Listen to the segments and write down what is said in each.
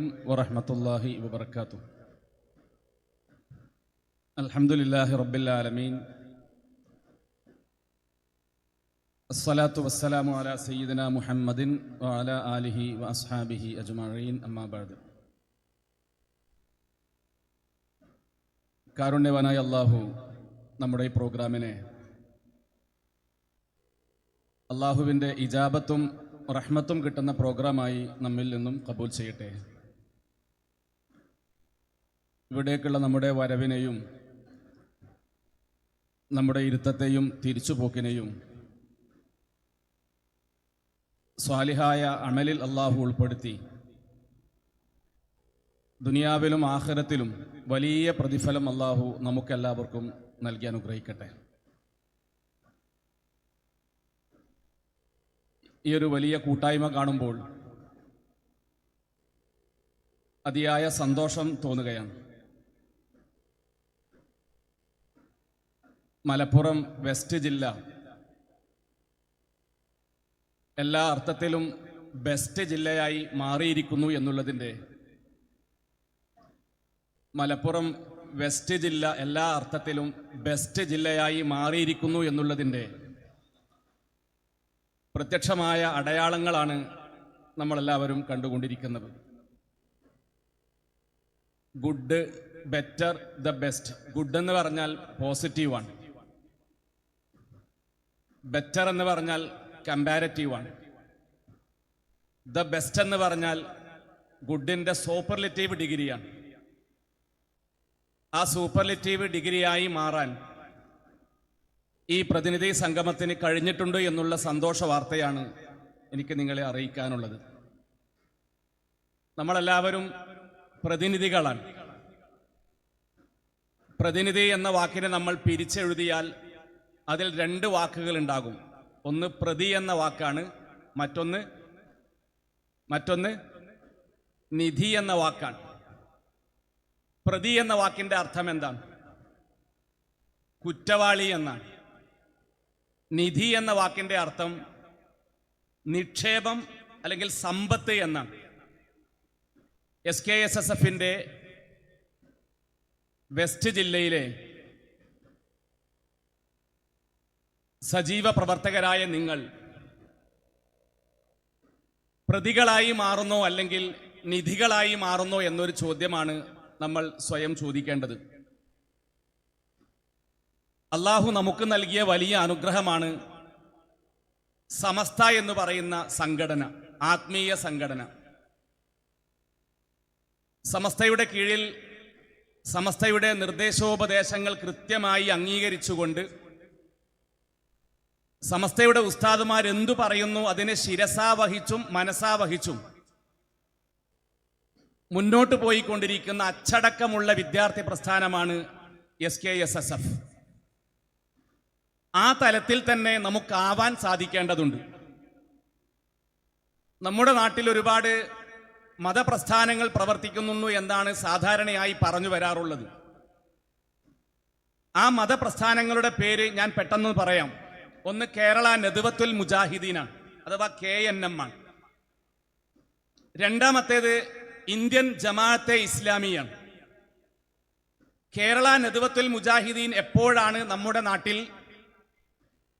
അലൈക്കും വറഹമത്തല്ലാഹി വബർക്കാത്തു അൽഹംദുലില്ലാഹി റബ്ബില്ലാലമീൻ അസ്സലാത്തു വസ്സലാമു അല സയ്യിദന മുഹമ്മദിൻ വഅല ആലിഹി വ അസ്ഹാബിഹി അജ്മഈൻ. അമ്മാബാദ് കാരുണ്യവാനായ അള്ളാഹു നമ്മുടെ ഈ പ്രോഗ്രാമിനെ അള്ളാഹുവിന്റെ ഇജാബത്തും റഹ്മത്തും കിട്ടുന്ന പ്രോഗ്രാമായി നമ്മിൽ നിന്നും കബൂൽ ചെയ്യട്ടെ. ഇവിടേക്കുള്ള നമ്മുടെ വരവിനെയും നമ്മുടെ ഇരുത്തത്തെയും തിരിച്ചുപോക്കിനെയും സ്വാലിഹായ അമലിൽ അള്ളാഹു ഉൾപ്പെടുത്തി. ദുനിയാവിലും ആഖിറത്തിലും വലിയ പ്രതിഫലം അള്ളാഹു നമുക്കെല്ലാവർക്കും നൽകി അനുഗ്രഹിക്കട്ടെ. ഈ ഒരു വലിയ കൂട്ടായ്മ കാണുമ്പോൾ അതിയായ സന്തോഷം തോന്നുകയാണ്. മലപ്പുറം വെസ്റ്റ് ജില്ല. എല്ലാ അർത്ഥത്തിലും ബെസ്റ്റ് ജില്ലയായി മാറിയിരിക്കുന്നു എന്നുള്ളതിന്റെ മലപ്പുറം വെസ്റ്റ് ജില്ല എല്ലാ അർത്ഥത്തിലും ബെസ്റ്റ് ജില്ലയായി മാറിയിരിക്കുന്നു എന്നുള്ളതിന്റെ പ്രത്യക്ഷമായ അടയാളങ്ങളാണ് നമ്മളെല്ലാവരും കണ്ടുകൊണ്ടിരിക്കുന്നത്. Good better the best good എന്ന് പറഞ്ഞാൽ പോസിറ്റീവാണ് ബെറ്റർ എന്ന് പറഞ്ഞാൽ കമ്പാരിറ്റീവാണ് ദ ബെസ്റ്റ് എന്ന് പറഞ്ഞാൽ ഗുഡിന്റെ സൂപ്പർലിറ്റീവ് ഡിഗ്രിയാണ് ആ സൂപ്പർലിറ്റീവ് ഡിഗ്രിയായി മാറാൻ ഈ പ്രതിനിധി സംഗമത്തിന് കഴിഞ്ഞിട്ടുണ്ട് എന്നുള്ള സന്തോഷ വാർത്തയാണ് എനിക്ക് നിങ്ങളെ അറിയിക്കാനുള്ളത്. നമ്മളെല്ലാവരും പ്രതിനിധികളാണ്. പ്രതിനിധി എന്ന വാക്കിനെ നമ്മൾ പിരിച്ചെഴുതിയാൽ അതിൽ രണ്ട് വാക്കുകൾ ഉണ്ടാകും. ഒന്ന് പ്രതി എന്ന വാക്കാണ് മറ്റൊന്ന് മറ്റൊന്ന് നിധി എന്ന വാക്കാണ്. പ്രതി എന്ന വാക്കിന്റെ അർത്ഥം എന്താണ്? കുറ്റവാളി എന്നാണ്. നിധി എന്ന വാക്കിന്റെ അർത്ഥം നിക്ഷേപം അല്ലെങ്കിൽ സമ്പത്ത് എന്നാണ്. എസ് കെ എസ് എസ് എഫിന്റെ വെസ്റ്റ് ജില്ലയിലെ സജീവ പ്രവർത്തകരായ നിങ്ങൾ. പ്രതികളായി മാറുന്നോ അല്ലെങ്കിൽ നിധികളായി മാറുന്നോ എന്നൊരു ചോദ്യമാണ് നമ്മൾ സ്വയം ചോദിക്കേണ്ടത്. അള്ളാഹു നമുക്ക് നൽകിയ വലിയ അനുഗ്രഹമാണ് സമസ്ത എന്ന് പറയുന്ന സംഘടന ആത്മീയ സംഘടന. സമസ്തയുടെ കീഴിൽ സമസ്തയുടെ നിർദ്ദേശോപദേശങ്ങൾ കൃത്യമായി അംഗീകരിച്ചുകൊണ്ട് സമസ്തയുടെ ഉസ്താദുമാർ എന്തു പറയുന്നു? അതിനെ ശിരസാ വഹിച്ചും മനസാ വഹിച്ചും. മുന്നോട്ട് പോയിക്കൊണ്ടിരിക്കുന്ന അച്ചടക്കമുള്ള വിദ്യാർത്ഥി പ്രസ്ഥാനമാണ് S K S S F ആ തലത്തിൽ തന്നെ നമുക്കാവാൻ സാധിക്കേണ്ടതുണ്ട്. നമ്മുടെ നാട്ടിൽ ഒരുപാട് മതപ്രസ്ഥാനങ്ങൾ പ്രവർത്തിക്കുന്നു എന്നാണ് സാധാരണയായി പറഞ്ഞു വരാറുള്ളത്. ആ മതപ്രസ്ഥാനങ്ങളുടെ പേര് ഞാൻ പെട്ടെന്ന് പറയാം. ഒന്ന് കേരള നെതുവത്തുൽ മുജാഹിദീനാണ് അഥവാ കെ എൻ എം ആണ്. രണ്ടാമത്തേത് ഇന്ത്യൻ ജമാഅത്തെ ഇസ്ലാമിയാണ്. കേരള നെതുവത്തുൽ മുജാഹിദീൻ എപ്പോഴാണ് നമ്മുടെ നാട്ടിൽ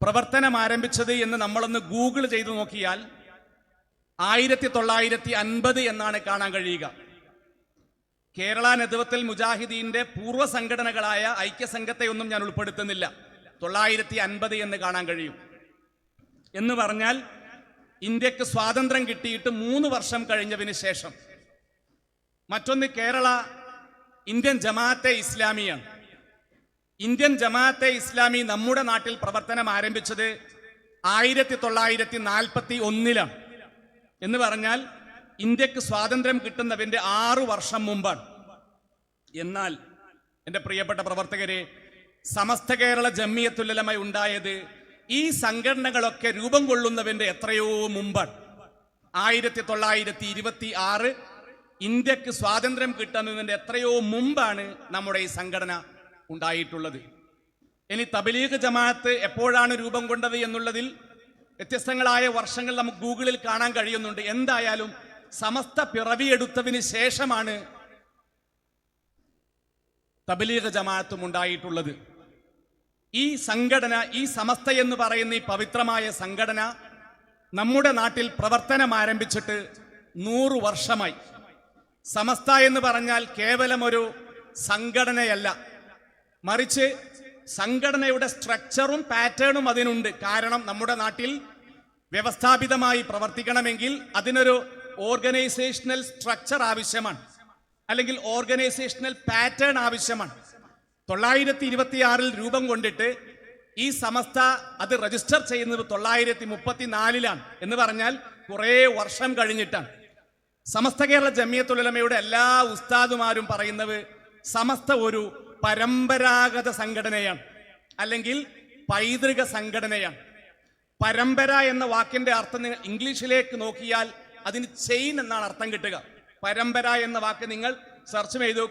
പ്രവർത്തനം ആരംഭിച്ചത് എന്ന് നമ്മളൊന്ന് ഗൂഗിൾ ചെയ്തു നോക്കിയാൽ ആയിരത്തി തൊള്ളായിരത്തി അൻപത് എന്നാണ് കാണാൻ കഴിയുക. കേരള നെതുവത്തുൽ മുജാഹിദീന്റെ പൂർവ സംഘടനകളായ ഐക്യസംഘത്തെ ഒന്നും ഞാൻ ഉൾപ്പെടുത്തുന്നില്ല. തൊള്ളായിരത്തി അൻപത് എന്ന് കാണാൻ കഴിയും. എന്ന് പറഞ്ഞാൽ ഇന്ത്യയ്ക്ക് സ്വാതന്ത്ര്യം കിട്ടിയിട്ട് മൂന്ന് വർഷം കഴിഞ്ഞതിന് ശേഷം മറ്റൊന്ന് കേരള ഇന്ത്യൻ ജമാഅത്തെ ഇസ്ലാമിയാണ്. ഇന്ത്യൻ ജമാഅത്തെ ഇസ്ലാമി നമ്മുടെ നാട്ടിൽ പ്രവർത്തനം ആരംഭിച്ചത് ആയിരത്തി തൊള്ളായിരത്തി നാൽപ്പത്തി ഒന്നിലാണ് എന്ന് പറഞ്ഞാൽ ഇന്ത്യയ്ക്ക് സ്വാതന്ത്ര്യം കിട്ടുന്നതിന്റെ ആറു വർഷം മുമ്പാണ്. എന്നാൽ എന്റെ പ്രിയപ്പെട്ട പ്രവർത്തകരെ സമസ്ത കേരള ജമ്മിയത്തുലമായി ഉണ്ടായത് ഈ സംഘടനകളൊക്കെ രൂപം കൊള്ളുന്നതിന്റെ എത്രയോ മുമ്പാണ്. ആയിരത്തി തൊള്ളായിരത്തി ഇരുപത്തി ആറ് ഇന്ത്യയ്ക്ക് സ്വാതന്ത്ര്യം കിട്ടുന്നതിന്റെ എത്രയോ മുമ്പാണ് നമ്മുടെ ഈ സംഘടന ഉണ്ടായിട്ടുള്ളത്. ഇനി തബലീഗ് ജമാഅത്ത് എപ്പോഴാണ് രൂപം കൊണ്ടത് എന്നുള്ളതിൽ വ്യത്യസ്തങ്ങളായ വർഷങ്ങൾ നമുക്ക് ഗൂഗിളിൽ കാണാൻ കഴിയുന്നുണ്ട്. എന്തായാലും സമസ്ത പിറവിയെടുത്തതിന് ശേഷമാണ് തബലീഗ് ജമാഅത്തും ഉണ്ടായിട്ടുള്ളത്. ഈ സംഘടന ഈ സമസ്ത എന്ന് പറയുന്ന ഈ പവിത്രമായ സംഘടന നമ്മുടെ നാട്ടിൽ പ്രവർത്തനം ആരംഭിച്ചിട്ട് നൂറു വർഷമായി. സമസ്ത എന്ന് പറഞ്ഞാൽ കേവലം ഒരു സംഘടനയല്ല. മറിച്ച് സംഘടനയുടെ സ്ട്രക്ചറും പാറ്റേണും അതിനുണ്ട്. കാരണം നമ്മുടെ നാട്ടിൽ വ്യവസ്ഥാപിതമായി പ്രവർത്തിക്കണമെങ്കിൽ അതിനൊരു ഓർഗനൈസേഷണൽ സ്ട്രക്ചർ ആവശ്യമാണ്. അല്ലെങ്കിൽ ഓർഗനൈസേഷണൽ പാറ്റേൺ ആവശ്യമാണ്. തൊള്ളായിരത്തി ഇരുപത്തിയാറിൽ രൂപം കൊണ്ടിട്ട് ഈ സമസ്ത അത് രജിസ്റ്റർ ചെയ്യുന്നത് തൊള്ളായിരത്തി മുപ്പത്തിനാലിലാണ് എന്ന് പറഞ്ഞാൽ കുറേ വർഷം കഴിഞ്ഞിട്ടാണ്. സമസ്ത കേരള ജമിയത്തുലമയുടെ എല്ലാ ഉസ്താദുമാരും പറയുന്നത് സമസ്ത ഒരു പരമ്പരാഗത സംഘടനയാണ് അല്ലെങ്കിൽ പൈതൃക സംഘടനയാണ്. പരമ്പര എന്ന വാക്കിന്റെ അർത്ഥം നിങ്ങൾ ഇംഗ്ലീഷിലേക്ക് നോക്കിയാൽ അതിന് ചെയിൻ എന്നാണ് അർത്ഥം കിട്ടുക. പരമ്പര എന്ന വാക്ക് നിങ്ങൾ സെർച്ച് ചെയ്തു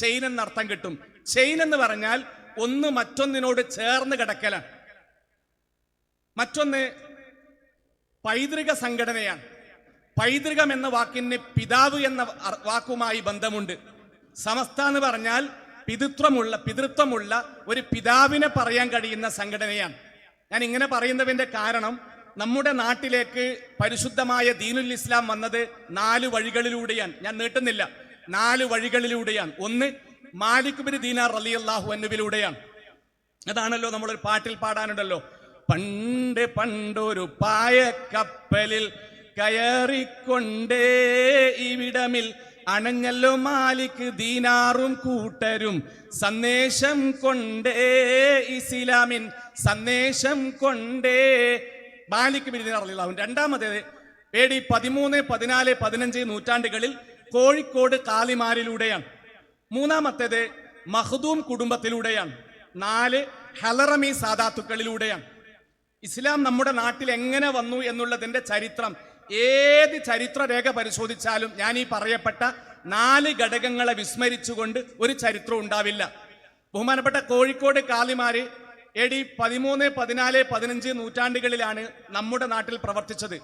ചെയിൻ എന്ന അർത്ഥം കിട്ടും. ചെയിൻ എന്ന് പറഞ്ഞാൽ ഒന്ന് മറ്റൊന്നിനോട് ചേർന്ന് കിടക്കലാണ്. മറ്റൊന്ന് പൈതൃക സംഘടനയാണ്. പൈതൃകം എന്ന വാക്കിന് പിതാവ് എന്ന വാക്കുമായി ബന്ധമുണ്ട്. സമസ്ത എന്ന് പറഞ്ഞാൽ പിതൃത്വമുള്ള പിതൃത്വമുള്ള ഒരു പിതാവിനെ പറയാൻ കഴിയുന്ന സംഘടനയാണ്. ഞാൻ ഇങ്ങനെ പറയുന്നതിന്റെ കാരണം നമ്മുടെ നാട്ടിലേക്ക് പരിശുദ്ധമായ ദീനുൽ ഇസ്ലാം വന്നത് നാല് വഴികളിലൂടെയാണ്. ഞാൻ നീട്ടുന്നില്ല. നാല് വഴികളിലൂടെയാണ്. ഒന്ന് മാലിക് ബിൻ ദീനാർ അലി അള്ളാഹു എന്നിവയിലൂടെയാണ് അതാണല്ലോ ഒരു പാട്ടിൽ പാടാനുണ്ടല്ലോ. പണ്ട് പണ്ടൊരു പായക്കപ്പലിൽ കയറിക്കൊണ്ടേ ഇവിടമിൽ അണഞ്ഞല്ലോ മാലിക് ദീനാറും കൂട്ടരും. സന്ദേശം കൊണ്ടേ ഇസ്ലാമിൻ സന്ദേശം കൊണ്ടേ മാലിക് അള്ളാഹു രണ്ടാമത്തേത് പേടി പതിമൂന്ന് പതിനാല് പതിനഞ്ച് നൂറ്റാണ്ടുകളിൽ കോഴിക്കോട് കാലിമാരിലൂടെയാണ്. മൂന്നാമത്തേത് മഹദൂം കുടുംബത്തിലൂടെയാണ്. നാല് ഹലറമി സാദാത്തുക്കളിലൂടെയാണ്. ഇസ്ലാം നമ്മുടെ നാട്ടിൽ എങ്ങനെ വന്നു എന്നുള്ളതിന്റെ ചരിത്രം ഏത് ചരിത്ര രേഖ പരിശോധിച്ചാലും ഞാൻ ഈ പറയപ്പെട്ട നാല് ഘടകങ്ങളെ വിസ്മരിച്ചുകൊണ്ട് ഒരു ചരിത്രം ഉണ്ടാവില്ല. ബഹുമാനപ്പെട്ട കോഴിക്കോട് കാലിമാര് എ ഡി പതിമൂന്ന് പതിനാല് പതിനഞ്ച് നൂറ്റാണ്ടുകളിലാണ് നമ്മുടെ നാട്ടിൽ പ്രവർത്തിച്ചത്.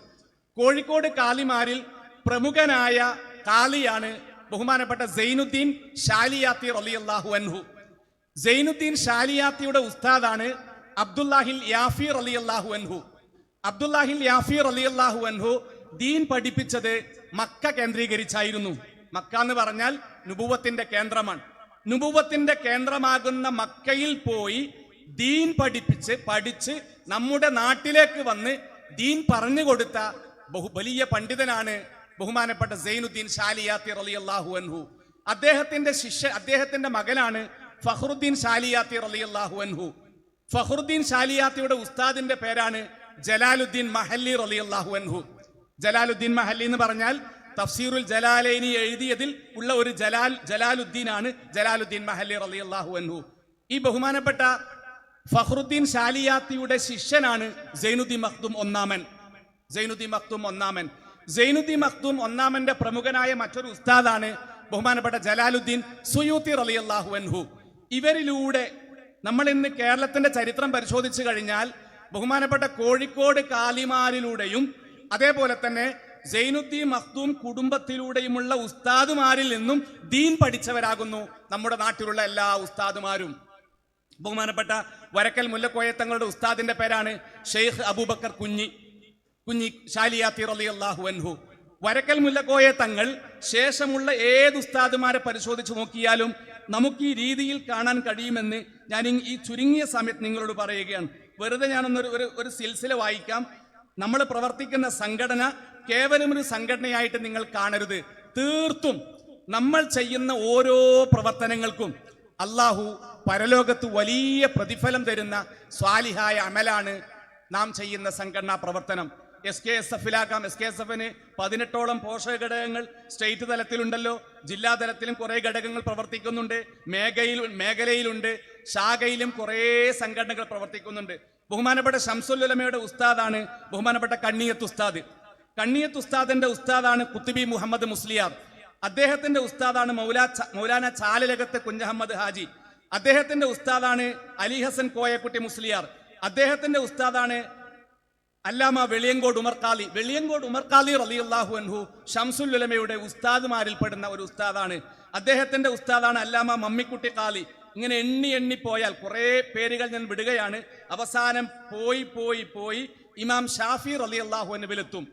കോഴിക്കോട് കാലിമാരിൽ പ്രമുഖനായ കാളിയാണ് ബഹുമാനപ്പെട്ട സൈനുദ്ദീൻ ഷാലിയാത്തി റലിയല്ലാഹു അൻഹു. സൈനുദ്ദീൻ ഷാലിയാത്തിയുടെ ഉസ്താദാണ് അബ്ദുല്ലാഹിൽ യാഫീർ അലി അള്ളാഹു അൻഹു. അബ്ദുല്ലാഹിൽ യാഫീർ അലി അള്ളാഹു അൻഹു ദീൻ പഠിപ്പിച്ചത് മക്ക കേന്ദ്രീകരിച്ചായിരുന്നു. മക്ക എന്ന് പറഞ്ഞാൽ നുബുവത്തിന്റെ കേന്ദ്രമാണ്. നുബുവത്തിന്റെ കേന്ദ്രമാകുന്ന മക്കയിൽ പോയി ദീൻ പഠിപ്പിച്ച് പഠിച്ച് നമ്മുടെ നാട്ടിലേക്ക് വന്ന് ദീൻ പറഞ്ഞു കൊടുത്ത ബഹു വലിയ പണ്ഡിതനാണ് ബഹുമാനപ്പെട്ട സൈനുദ്ദീൻ ഷാലിയാത്തി റലി അള്ളാഹു അൻഹു. അദ്ദേഹത്തിന്റെ ശിഷ്യ അദ്ദേഹത്തിന്റെ മകനാണ് ഫഹ്റുദ്ദീൻ ഷാലിയാത്തി റലി അള്ളാഹു അൻഹു. ഫഹ്റുദ്ദീൻ ഷാലിയാത്തിയുടെ ഉസ്താദിന്റെ പേരാണ് ജലാലുദ്ദീൻ മഹല്ലി റലി അള്ളാഹു അൻഹു. ജലാലുദ്ദീൻ മഹല്ലി എന്ന് പറഞ്ഞാൽ തഫ്സീറുൽ ജലാലൈനി എഴുതിയതിൽ ഉള്ള ഒരു ജലാൽ ജലാലുദ്ദീൻ ആണ് ജലാലുദ്ദീൻ മഹല്ലി റലി അള്ളാഹു അൻഹു. ഈ ബഹുമാനപ്പെട്ട ഫഹ്റുദ്ദീൻ ഷാലിയാത്തിയുടെ ശിഷ്യനാണ് സൈനുദ്ദീൻ മഖ്ദൂം ഒന്നാമൻ. സൈനുദ്ദീൻ മഖ്ദൂം ഒന്നാമൻ. സൈനുദ്ദീൻ മഖ്ദൂം ഒന്നാമന്റെ പ്രമുഖനായ മറ്റൊരു ഉസ്താദാണ് ബഹുമാനപ്പെട്ട ജലാലുദ്ദീൻ സുയൂത്തി റലി അള്ളാഹു അൻഹു. ഇവരിലൂടെ നമ്മൾ ഇന്ന് കേരളത്തിന്റെ ചരിത്രം പരിശോധിച്ചു കഴിഞ്ഞാൽ ബഹുമാനപ്പെട്ട കോഴിക്കോട് കാലിമാരിലൂടെയും അതേപോലെ തന്നെ ജൈനുദ്ദീൻ മഖ്ദൂം കുടുംബത്തിലൂടെയുമുള്ള ഉസ്താദുമാരിൽ നിന്നും ദീൻ പഠിച്ചവരാകുന്നു നമ്മുടെ നാട്ടിലുള്ള എല്ലാ ഉസ്താദുമാരും. ബഹുമാനപ്പെട്ട വരക്കൽ മുല്ലക്കോയത്തങ്ങളുടെ ഉസ്താദിന്റെ പേരാണ് ഷെയ്ഖ് അബൂബക്കർ കുഞ്ഞി. കുഞ്ഞി ഷാലിയാത്തി അള്ളാഹു അൻഹു. വരക്കൽ മുല്ലക്കോയെ തങ്ങൾ ശേഷമുള്ള ഏത് ഉസ്താദുമാരെ പരിശോധിച്ച് നോക്കിയാലും നമുക്ക് ഈ രീതിയിൽ കാണാൻ കഴിയുമെന്ന് ഞാൻ ഈ ചുരുങ്ങിയ സമയത്ത് നിങ്ങളോട് പറയുകയാണ്. വെറുതെ ഞാനൊന്നൊരു ഒരു ഒരു സിൽസില വായിക്കാം. നമ്മൾ പ്രവർത്തിക്കുന്ന സംഘടന കേവലം ഒരു സംഘടനയായിട്ട് നിങ്ങൾ കാണരുത്. തീർത്തും നമ്മൾ ചെയ്യുന്ന ഓരോ പ്രവർത്തനങ്ങൾക്കും അള്ളാഹു പരലോകത്ത് വലിയ പ്രതിഫലം തരുന്ന സ്വാലിഹായ അമലാണ് നാം ചെയ്യുന്ന സംഘടനാ പ്രവർത്തനം. എസ് കെ എസ് എഫിലാക്കാം എസ് കെ എസ് എഫിന് പതിനെട്ടോളം പോഷക ഘടകങ്ങൾ സ്റ്റേറ്റ് തലത്തിലുണ്ടല്ലോ. ജില്ലാ തലത്തിലും കുറേ ഘടകങ്ങൾ പ്രവർത്തിക്കുന്നുണ്ട്. മേഖലയിൽ മേഖലയിലുണ്ട്. ശാഖയിലും കുറേ സംഘടനകൾ പ്രവർത്തിക്കുന്നുണ്ട്. ബഹുമാനപ്പെട്ട ഷംസുല്ലുലമയുടെ ഉസ്താദാണ് ബഹുമാനപ്പെട്ട കണ്ണിയത്ത് ഉസ്താദ്. കണ്ണിയത്ത് ഉസ്താദിന്റെ ഉസ്താദാണ് കുത്തുബി മുഹമ്മദ് മുസ്ലിയാർ. അദ്ദേഹത്തിന്റെ ഉസ്താദാണ് മൗലാ മൗലാന ചാലലകത്ത് കുഞ്ഞഹമ്മദ് ഹാജി. അദ്ദേഹത്തിന്റെ ഉസ്താദാണ് അലി ഹസൻ കോയക്കുട്ടി മുസ്ലിയാർ. അദ്ദേഹത്തിന്റെ ഉസ്താദാണ് അല്ലാമ വെളിയങ്കോട് ഉമർക്കാലി. വെളിയങ്കോട് ഉമർക്കാലി റളിയല്ലാഹു അൻഹു ഷംസുൽ ഉലമയുടെ ഉസ്താദുമാരിൽ പെടുന്ന ഒരു ഉസ്താദാണ്. അദ്ദേഹത്തിന്റെ ഉസ്താദാണ് അല്ലാമ മമ്മിക്കുട്ടി കാലി. ഇങ്ങനെ എണ്ണി എണ്ണി പോയാൽ കുറേ പേരുകൾ ഞാൻ വിടുകയാണ്. അവസാനം പോയി പോയി പോയി ഇമാം ഷാഫി റലി അള്ളാഹു അനുവിലെത്തും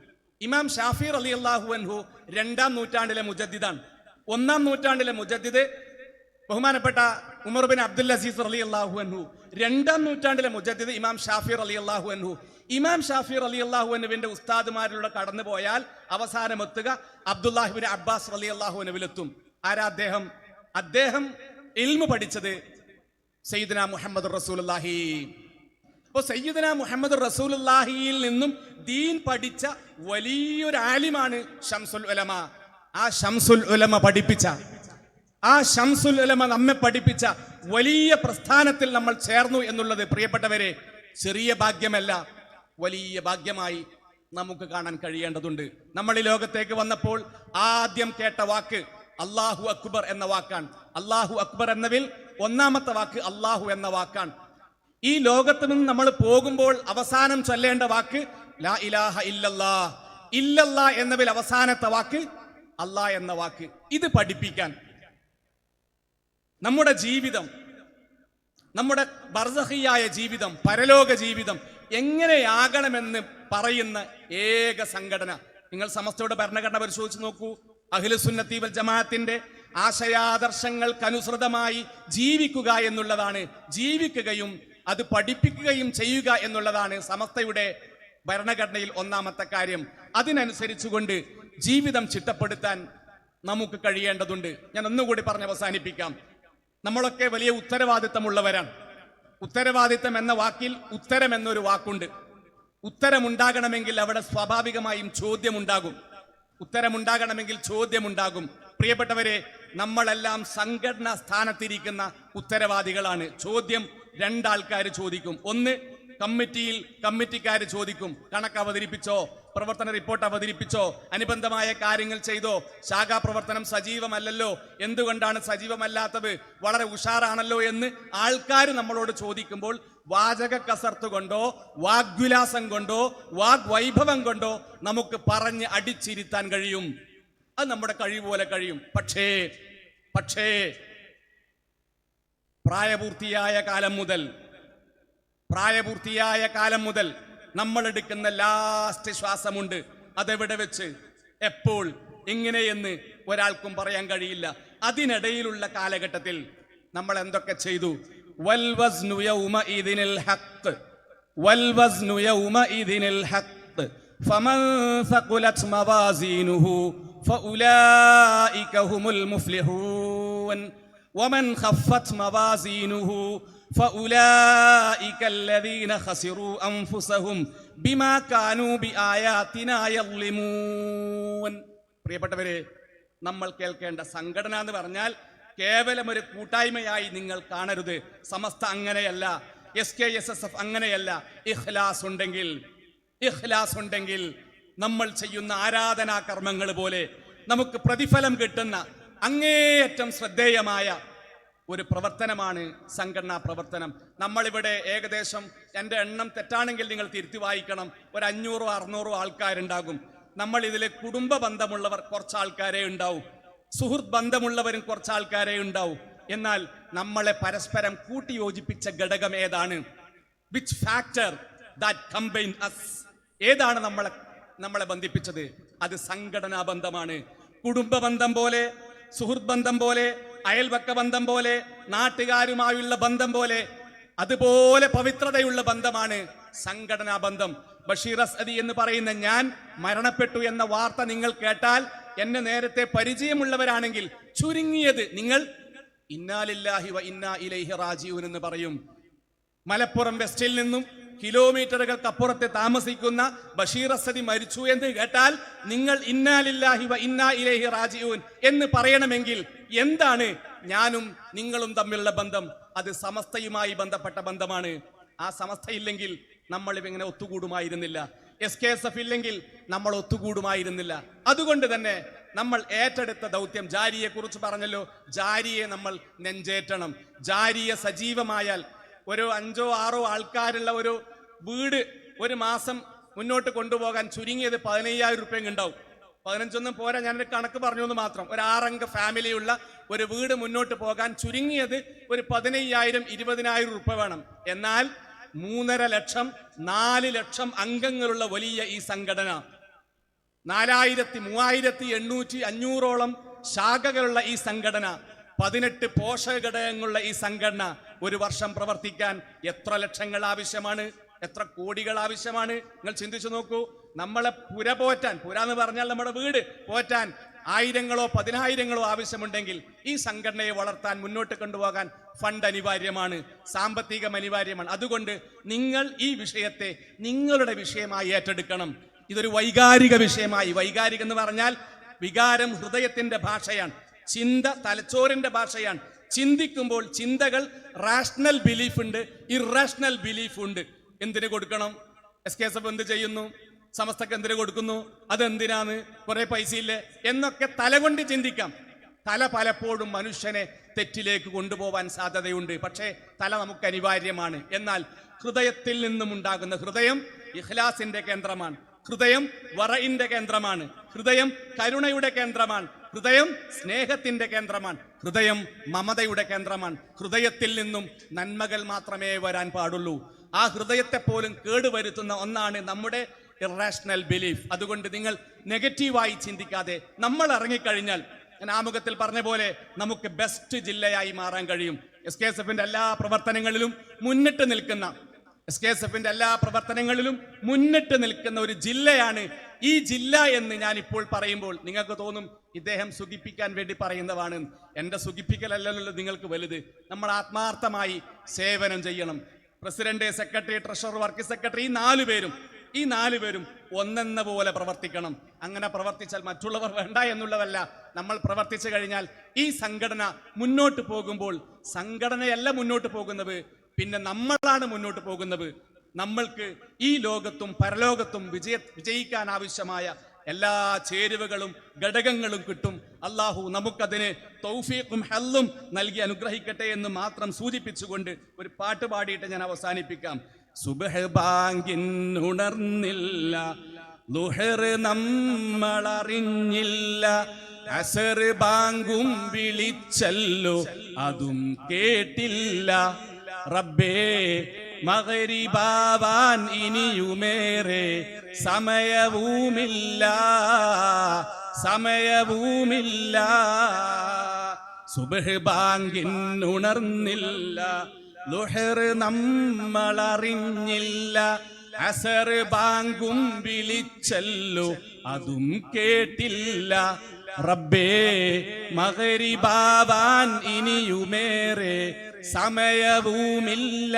ഇമാം ഷാഫി റലി അള്ളാഹു അൻഹു രണ്ടാം നൂറ്റാണ്ടിലെ മുജദ്ദിദാണ്. ഒന്നാം നൂറ്റാണ്ടിലെ മുജദ്ദിദ് ബഹുമാനപ്പെട്ട ഉമർ ബിൻ അബ്ദുൽ അസീസ് അലി അള്ളാഹു അൻഹു. രണ്ടാം നൂറ്റാണ്ടിലെ മുജദ്ദിദ് ഇമാം ഷാഫിർ അലി അള്ളാഹു അൻഹു. ഇമാം ഷാഫിർ അലി അള്ളാഹു അനുവിന്റെ ഉസ്താദുമാരിലൂടെ കടന്നു പോയാൽ അവസാനം എത്തുക അബ്ദുല്ലാഹിബിൻ അബ്ബാസ് അലി അള്ളാഹു അനുവിലെത്തും ആരാ അദ്ദേഹം? അദ്ദേഹം ഇൽമു പഠിച്ചത് സയ്യിദ്ന മുഹമ്മദ് റസൂലുള്ളാഹി. അപ്പോൾ സയ്യിദന മുഹമ്മദ് റസൂലുള്ളാഹിയിൽ നിന്നും ദീൻ പഠിച്ച വലിയൊരു ആലിമാണ് ഷംസുൽ ഉലമ. ആ ഷംസുൽ ഉലമ പഠിപ്പിച്ച ആ ഷംസുൽ ഉലമ നമ്മെ പഠിപ്പിച്ച വലിയ പ്രസ്ഥാനത്തിൽ നമ്മൾ ചേർന്നു എന്നുള്ളത് പ്രിയപ്പെട്ടവരെ ചെറിയ ഭാഗ്യമല്ല. വലിയ ഭാഗ്യമായി നമുക്ക് കാണാൻ കഴിയേണ്ടതുണ്ട്. നമ്മൾ ഈ ലോകത്തേക്ക് വന്നപ്പോൾ ആദ്യം കേട്ട വാക്ക് അള്ളാഹു അക്ബർ എന്ന വാക്കാണ്. അള്ളാഹു അക്ബർ എന്നതിൽ ഒന്നാമത്തെ വാക്ക് അള്ളാഹു എന്ന വാക്കാണ്. ഈ ലോകത്ത് നിന്ന് നമ്മൾ പോകുമ്പോൾ അവസാനം ചൊല്ലേണ്ട വാക്ക് ലാ ഇലാഹ ഇല്ലല്ലാ. ഇല്ലല്ലാ എന്നതിൽ അവസാനത്തെ വാക്ക് അല്ലാ എന്ന വാക്ക്. ഇത് പഠിപ്പിക്കാൻ നമ്മുടെ ജീവിതം നമ്മുടെ ബർസഹിയായ ജീവിതം പരലോക ജീവിതം എങ്ങനെയാകണമെന്ന് പറയുന്ന ഏക സംഘടന. നിങ്ങൾ സമസ്തയുടെ ഭരണഘടന പരിശോധിച്ച് നോക്കൂ. അഖിലുസുന്നത്തി വൽ ജമാഅത്തിന്റെ ആശയാദർശങ്ങൾക്കനുസൃതമായി ജീവിക്കുക എന്നുള്ളതാണ്. ജീവിക്കുകയും അത് പഠിപ്പിക്കുകയും ചെയ്യുക എന്നുള്ളതാണ് സമസ്തയുടെ ഭരണഘടനയിൽ ഒന്നാമത്തെ കാര്യം. അതിനനുസരിച്ചുകൊണ്ട് ജീവിതം ചിട്ടപ്പെടുത്താൻ നമുക്ക് കഴിയേണ്ടതുണ്ട്. ഞാൻ ഒന്നുകൂടി പറഞ്ഞ് അവസാനിപ്പിക്കാം. നമ്മളൊക്കെ വലിയ ഉത്തരവാദിത്തമുള്ളവരാണ്. ഉത്തരവാദിത്തം എന്ന വാക്കിൽ ഉത്തരം എന്നൊരു വാക്കുണ്ട്. ഉത്തരമുണ്ടാകണമെങ്കിൽ അവിടെ സ്വാഭാവികമായും ചോദ്യമുണ്ടാകും. ഉത്തരമുണ്ടാകണമെങ്കിൽ ചോദ്യമുണ്ടാകും. പ്രിയപ്പെട്ടവരെ നമ്മളെല്ലാം സംഘടനാ സ്ഥാനത്തിരിക്കുന്ന ഉത്തരവാദികളാണ്. ചോദ്യം രണ്ടാൾക്കാർ ചോദിക്കും. ഒന്ന് കമ്മിറ്റിയിൽ കമ്മിറ്റിക്കാർ ചോദിക്കും കണക്ക് അവതരിപ്പിച്ചോ? പ്രവർത്തന റിപ്പോർട്ട് അവതരിപ്പിച്ചോ? അനുബന്ധമായ കാര്യങ്ങൾ ചെയ്തോ? ശാഖാ പ്രവർത്തനം സജീവമല്ലല്ലോ? എന്തുകൊണ്ടാണ് സജീവമല്ലാത്തത്? വളരെ ഉഷാറാണല്ലോ? എന്ന് ആൾക്കാർ നമ്മളോട് ചോദിക്കുമ്പോൾ വാചക കസർത്ത് കൊണ്ടോ വാഗ്വിലാസം കൊണ്ടോ വാഗ്വൈഭവം കൊണ്ടോ നമുക്ക് പറഞ്ഞ് അടിച്ചിരുത്താൻ കഴിയും. അത് നമ്മുടെ കഴിവ് പോലെ കഴിയും. പക്ഷേ പക്ഷേ പ്രായപൂർത്തിയായ കാലം മുതൽ പ്രായപൂർത്തിയായ കാലം മുതൽ നമ്മൾ എടുക്കുന്ന ലാസ്റ്റ് ശ്വാസമുണ്ട്. അതെവിടെ വെച്ച്? എപ്പോൾ? ഇങ്ങനെയെന്ന് ഒരാൾക്കും പറയാൻ കഴിയില്ല. അതിനിടയിലുള്ള കാലഘട്ടത്തിൽ നമ്മൾ എന്തൊക്കെ ചെയ്തു? ഫമൻ ഖഫത് മവാസീനുഹു فأولئك هم المفلحون ومن خفت موازينه فأولئك الذين خسروا أنفسهم بما كانوا بآياتنا يظلمون പ്രിയപ്പെട്ടവരെ നമ്മൾ കേൾക്കേണ്ട സംഘടന എന്ന് പറഞ്ഞാൽ കേവലം ഒരു കൂട്ടായ്മയായി നിങ്ങൾ കാണരുത് സമസ്ത അങ്ങനെയല്ല S K S S F അങ്ങനെയല്ല ഇഖ്ലാസ് ഉണ്ടെങ്കിൽ ഇഖ്ലാസ് ഉണ്ടെങ്കിൽ നമ്മൾ ചെയ്യുന്ന ആരാധനാ കർമ്മങ്ങൾ പോലെ നമുക്ക് പ്രതിഫലം കിട്ടുന്ന അങ്ങേയറ്റം ശ്രദ്ധേയമായ ഒരു പ്രവർത്തനമാണ് സംഘടനാ പ്രവർത്തനം. നമ്മളിവിടെ ഏകദേശം എന്റെ എണ്ണം തെറ്റാണെങ്കിൽ നിങ്ങൾ തിരുത്തി വായിക്കണം. ഒരു അഞ്ഞൂറോ അറുന്നൂറോ ആൾക്കാരുണ്ടാകും. നമ്മൾ ഇതിലെ കുടുംബ ബന്ധമുള്ളവർ കുറച്ച് ആൾക്കാരെ ഉണ്ടാവും. സുഹൃത്ത് ബന്ധമുള്ളവരും കുറച്ച് ആൾക്കാരെ ഉണ്ടാവും. എന്നാൽ നമ്മളെ പരസ്പരം കൂട്ടിയോജിപ്പിച്ച ഘടകം ഏതാണ്? Which factor that combine us ഏതാണ് നമ്മളെ നമ്മളെ ബന്ധിപ്പിച്ചത്? അത് സംഘടനാ ബന്ധമാണ്. കുടുംബ ബന്ധം പോലെ സുഹൃത്ത് ബന്ധം പോലെ അയൽവക്ക ബന്ധം പോലെ നാട്ടുകാരുമായുള്ള ബന്ധം പോലെ അതുപോലെ പവിത്രതയുള്ള ബന്ധമാണ് സംഘടനാ ബന്ധം ബഷീർ അസദി എന്ന് പറയുന്ന ഞാൻ മരണപ്പെട്ടു എന്ന വാർത്ത നിങ്ങൾ കേട്ടാൽ എന്നെ നേരത്തെ പരിചയമുള്ളവരാണെങ്കിൽ ചുരുങ്ങിയത് നിങ്ങൾ ഇന്നാലില്ലാഹി വ ഇന്നാ ഇലൈഹി റാജീവൻ എന്ന് പറയും. മലപ്പുറം വെസ്റ്റിൽ നിന്നും കിലോമീറ്ററുകൾക്കപ്പുറത്ത് താമസിക്കുന്ന ബഷീർ അസദി മരിച്ചു എന്ന് കേട്ടാൽ നിങ്ങൾ ഇന്നാലില്ലാഹി വ ഇന്നാ ഇലൈഹി റാജിഊൻ എന്ന് പറയണമെങ്കിൽ എന്താണ്? ഞാനും നിങ്ങളും തമ്മിലുള്ള ബന്ധം അത് സമസ്തയുമായി ബന്ധപ്പെട്ട ബന്ധമാണ്. ആ സമസ്ത ഇല്ലെങ്കിൽ നമ്മൾ ഇങ്ങനെ ഒത്തുകൂടുമായിരുന്നില്ല. എസ് കെ എസ് എഫ് ഇല്ലെങ്കിൽ നമ്മൾ ഒത്തുകൂടുമായിരുന്നില്ല. അതുകൊണ്ട് തന്നെ നമ്മൾ ഏറ്റെടുത്ത ദൗത്യം ജാരിയെ കുറിച്ച് പറഞ്ഞല്ലോ. ജാരിയെ നമ്മൾ നെഞ്ചേറ്റണം. ജാരിയെ സജീവമായാൽ ഒരു അഞ്ചോ ആറോ ആൾക്കാരുള്ള ഒരു വീട് ഒരു മാസം മുന്നോട്ട് കൊണ്ടുപോകാൻ ചുരുങ്ങിയത് പതിനയ്യായിരം റുപ്യ ഉണ്ടാവും. പതിനഞ്ചൊന്നും പോരാ ഞാനൊരു കണക്ക് പറഞ്ഞു എന്ന് മാത്രം. ഒരു ആറംഗ ഫാമിലിയുള്ള ഒരു വീട് മുന്നോട്ട് പോകാൻ ചുരുങ്ങിയത് ഒരു പതിനയ്യായിരം ഇരുപതിനായിരം റുപ്യ വേണം. എന്നാൽ മൂന്നര ലക്ഷം നാല് ലക്ഷം അംഗങ്ങളുള്ള വലിയ ഈ സംഘടന നാലായിരത്തി മൂവായിരത്തി എണ്ണൂറ്റി അഞ്ഞൂറോളം ശാഖകളുള്ള ഈ സംഘടന പതിനെട്ട് പോഷക ഘടകങ്ങളുള്ള ഈ സംഘടന ഒരു വർഷം പ്രവർത്തിക്കാൻ എത്ര ലക്ഷങ്ങൾ ആവശ്യമാണ്? എത്ര കോടികൾ ആവശ്യമാണ്? നിങ്ങൾ ചിന്തിച്ചു നോക്കൂ. നമ്മളെ പുര പോറ്റാൻ പുര എന്ന് പറഞ്ഞാൽ നമ്മുടെ വീട് പോറ്റാൻ ആയിരങ്ങളോ പതിനായിരങ്ങളോ ആവശ്യമുണ്ടെങ്കിൽ ഈ സംഘടനയെ വളർത്താൻ മുന്നോട്ട് കൊണ്ടുപോകാൻ ഫണ്ട് അനിവാര്യമാണ് സാമ്പത്തികം അനിവാര്യമാണ്. അതുകൊണ്ട് നിങ്ങൾ ഈ വിഷയത്തെ നിങ്ങളുടെ വിഷയമായി ഏറ്റെടുക്കണം. ഇതൊരു വൈകാരിക വിഷയമായി. വൈകാരിക എന്ന് പറഞ്ഞാൽ വികാരം ഹൃദയത്തിന്റെ ഭാഷയാണ് ചിന്ത തലച്ചോറിന്റെ ഭാഷയാണ്. ചിന്തിക്കുമ്പോൾ ചിന്തകൾ റാഷണൽ ബിലീഫ് ഉണ്ട് ഇറാഷണൽ ബിലീഫ് ഉണ്ട്. എന്തിനു കൊടുക്കണം? എസ് കെ എസ് എഫ് എന്ത് ചെയ്യുന്നു? സമസ്തക്ക് എന്തിന് കൊടുക്കുന്നു? അതെന്തിനാണ്? കുറെ പൈസ ഇല്ലേ എന്നൊക്കെ തലകൊണ്ട് ചിന്തിക്കാം. തല പലപ്പോഴും മനുഷ്യനെ തെറ്റിലേക്ക് കൊണ്ടുപോകാൻ സാധ്യതയുണ്ട്. പക്ഷേ തല നമുക്ക് അനിവാര്യമാണ്. എന്നാൽ ഹൃദയത്തിൽ നിന്നും ഉണ്ടാകുന്ന ഹൃദയം ഇഖ്ലാസിന്റെ കേന്ദ്രമാണ്. ഹൃദയം വറയിന്റെ കേന്ദ്രമാണ്. ഹൃദയം കരുണയുടെ കേന്ദ്രമാണ്. ഹൃദയം സ്നേഹത്തിന്റെ കേന്ദ്രമാണ്. ഹൃദയം മമതയുടെ കേന്ദ്രമാണ്. ഹൃദയത്തിൽ നിന്നും നന്മകൾ മാത്രമേ വരാൻ പാടുള്ളൂ. ആ ഹൃദയത്തെ പോലും കേടുവരുത്തുന്ന ഒന്നാണ് നമ്മുടെ ഇറാഷണൽ ബിലീഫ് അതുകൊണ്ട് നിങ്ങൾ നെഗറ്റീവായി ചിന്തിക്കാതെ നമ്മൾ ഇറങ്ങിക്കഴിഞ്ഞാൽ ഞാൻ ആമുഖത്തിൽ പറഞ്ഞ പോലെ നമുക്ക് ബെസ്റ്റ് ജില്ലയായി മാറാൻ കഴിയും. എസ് കെ എസ് എഫിന്റെ എല്ലാ പ്രവർത്തനങ്ങളിലും മുന്നിട്ട് നിൽക്കുന്ന എസ് കെ എസ് എഫിന്റെ എല്ലാ പ്രവർത്തനങ്ങളിലും മുന്നിട്ട് നിൽക്കുന്ന ഒരു ജില്ലയാണ് ഈ ജില്ല എന്ന് ഞാൻ ഇപ്പോൾ പറയുമ്പോൾ നിങ്ങൾക്ക് തോന്നും ഇദ്ദേഹം സുഖിപ്പിക്കാൻ വേണ്ടി പറയുന്നതാണ്. എന്റെ സുഖിപ്പിക്കലല്ലല്ലോ നിങ്ങൾക്ക് വലുത്. നമ്മൾ ആത്മാർത്ഥമായി സേവനം ചെയ്യണം. President secretary treasurer work secretary ഈ നാലു പേരും ഈ നാലു പേരും ഒന്നെന്ന പോലെ പ്രവർത്തിക്കണം. അങ്ങനെ പ്രവർത്തിച്ചാൽ മറ്റുള്ളവർ വേണ്ട എന്നുള്ളതല്ല. നമ്മൾ പ്രവർത്തിച്ചു കഴിഞ്ഞാൽ ഈ സംഘടന മുന്നോട്ട് പോകുമ്പോൾ സംഘടനയല്ല മുന്നോട്ട് പോകുന്നത് പിന്നെ നമ്മളാണ് മുന്നോട്ട് പോകുന്നത്. നമ്മൾക്ക് ഈ ലോകത്തും പരലോകത്തും വിജയ വിജയിക്കാൻ ആവശ്യമായ എല്ലാ ചേരുവകളും ഘടകങ്ങളും കിട്ടും. അള്ളാഹു നമുക്കതിന് തൗഫീഖും ഹല്ലും നൽകി അനുഗ്രഹിക്കട്ടെ എന്ന് മാത്രം സൂചിപ്പിച്ചുകൊണ്ട് ഒരു പാട്ട് പാടിയിട്ട് ഞാൻ അവസാനിപ്പിക്കാം. സുബഹബാങ്കിൻ ഉണർന്നില്ല ലുഹർ നമ്മളറിഞ്ഞില്ല അസർ ബാങ്കും വിളിച്ചല്ലോ അതും കേട്ടില്ല. റബ്ബേ മകരിബാവാൻ ഇനിയുമേറെ സമയവുമില്ല സമയവുമില്ല. സുബഹ് ബാങ്കിന്നുണർന്നില്ല ലുഹർ നമ്മളറിഞ്ഞില്ല. അസർ ബാങ്കും വിളിച്ചല്ലു അതും കേട്ടില്ല. റബ്ബേ മകരിബാവാൻ ഇനിയുമേറെ സമയവുമില്ല.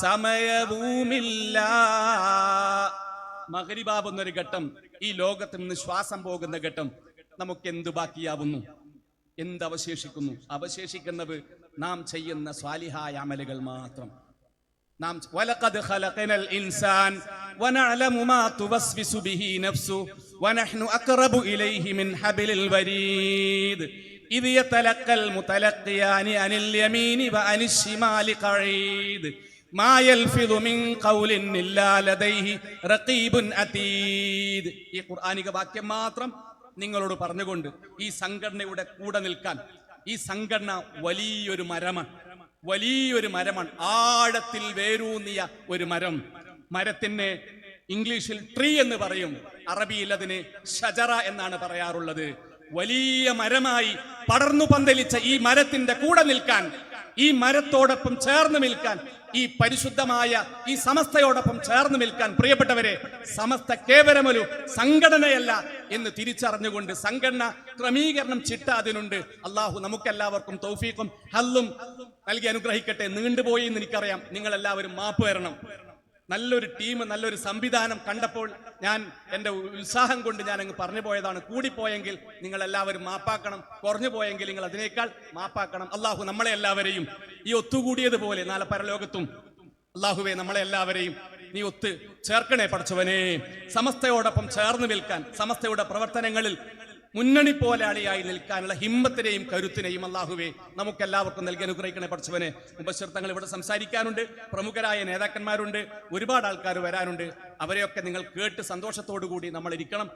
സമയവുമില്ല. മകരിബാബ് എന്നൊരു ഘട്ടം ഈ ലോകത്തിൽ നിന്ന് ശ്വാസം പോകുന്ന ഘട്ടം നമുക്ക് എന്ത് ബാക്കിയാവുന്നു? എന്തവശേഷിക്കുന്നു? അവശേഷിക്കുന്നത് നാം ചെയ്യുന്ന സ്വാലിഹായ അമലുകൾ മാത്രം. നാം വലഖദ് ഖലഖനൽ വനഅലമു മാ തുവസ്വിസു ബിഹി നഫ്സു വനഹ്നു ഇലൈഹി മിൻ ഹബ്ലിൽ വരീദ്. യതലഖൽ മുതലഖിയാനി അനിൽ യമീനി ഈ ഖുർആാനിക വാക്യം മാത്രം നിങ്ങളോട് പറഞ്ഞുകൊണ്ട് ഈ സംഘടനയുടെ കൂടെ നിൽക്കാൻ ഈ സംഘടന വലിയൊരു മരമാണ്. വലിയൊരു മരമാണ്. ആഴത്തിൽ വേരൂന്നിയ ഒരു മരം. മരത്തിന് ഇംഗ്ലീഷിൽ ട്രീ എന്ന് പറയും. അറബിയിൽ അതിന് ഷജറ എന്നാണ് പറയാറുള്ളത്. വലിയ മരമായി പടർന്നു പന്തലിച്ച ഈ മരത്തിന്റെ കൂടെ നിൽക്കാൻ ഈ മരത്തോടൊപ്പം ചേർന്ന് നിൽക്കാൻ ഈ പരിശുദ്ധമായ ഈ സമസ്തയോടൊപ്പം ചേർന്ന് നിൽക്കാൻ പ്രിയപ്പെട്ടവരെ സമസ്ത കേവലമൊരു സംഘടനയല്ല എന്ന് തിരിച്ചറിഞ്ഞുകൊണ്ട് സംഘടന ക്രമീകരണം ചിട്ട അതിനുണ്ട് അള്ളാഹു നമുക്കെല്ലാവർക്കും തൗഫീഖും ഹല്ലും നൽകി അനുഗ്രഹിക്കട്ടെ. നീണ്ടുപോയി എന്ന് എനിക്കറിയാം. നിങ്ങൾ എല്ലാവരും മാപ്പ് വരണം. നല്ലൊരു ടീം നല്ലൊരു സംവിധാനം കണ്ടപ്പോൾ ഞാൻ എന്റെ ഉത്സാഹം കൊണ്ട് ഞാൻ അങ്ങ് പറഞ്ഞു പോയതാണ്. കൂടിപ്പോയെങ്കിൽ നിങ്ങൾ എല്ലാവരും മാപ്പാക്കണം. കുറഞ്ഞു പോയെങ്കിൽ നിങ്ങൾ അതിനേക്കാൾ മാപ്പാക്കണം. അള്ളാഹു നമ്മളെ എല്ലാവരെയും ഈ ഒത്തുകൂടിയതുപോലെ നാളെ പരലോകത്തും അള്ളാഹുവെ നമ്മളെ എല്ലാവരെയും നീ ഒത്ത് ചേർക്കണേ പഠിച്ചവനെ. സമസ്തയോടൊപ്പം ചേർന്ന് നിൽക്കാൻ സമസ്തയുടെ പ്രവർത്തനങ്ങളിൽ മുന്നണി പോലാളിയായി നിൽക്കാനുള്ള ഹിമ്മത്തിനെയും കരുത്തിനെയും അള്ളാഹുവെ നമുക്കെല്ലാവർക്കും നൽകി അനുഗ്രഹിക്കണേ പഠിച്ചവനെ. മുബശ്ശിർ തങ്ങൾ ഇവിടെ സംസാരിക്കാനുണ്ട്. പ്രമുഖരായ നേതാക്കന്മാരുണ്ട്. ഒരുപാട് ആൾക്കാർ വരാനുണ്ട്. അവരെയൊക്കെ നിങ്ങൾ കേട്ട് സന്തോഷത്തോടു കൂടി നമ്മൾ ഇരിക്കണം.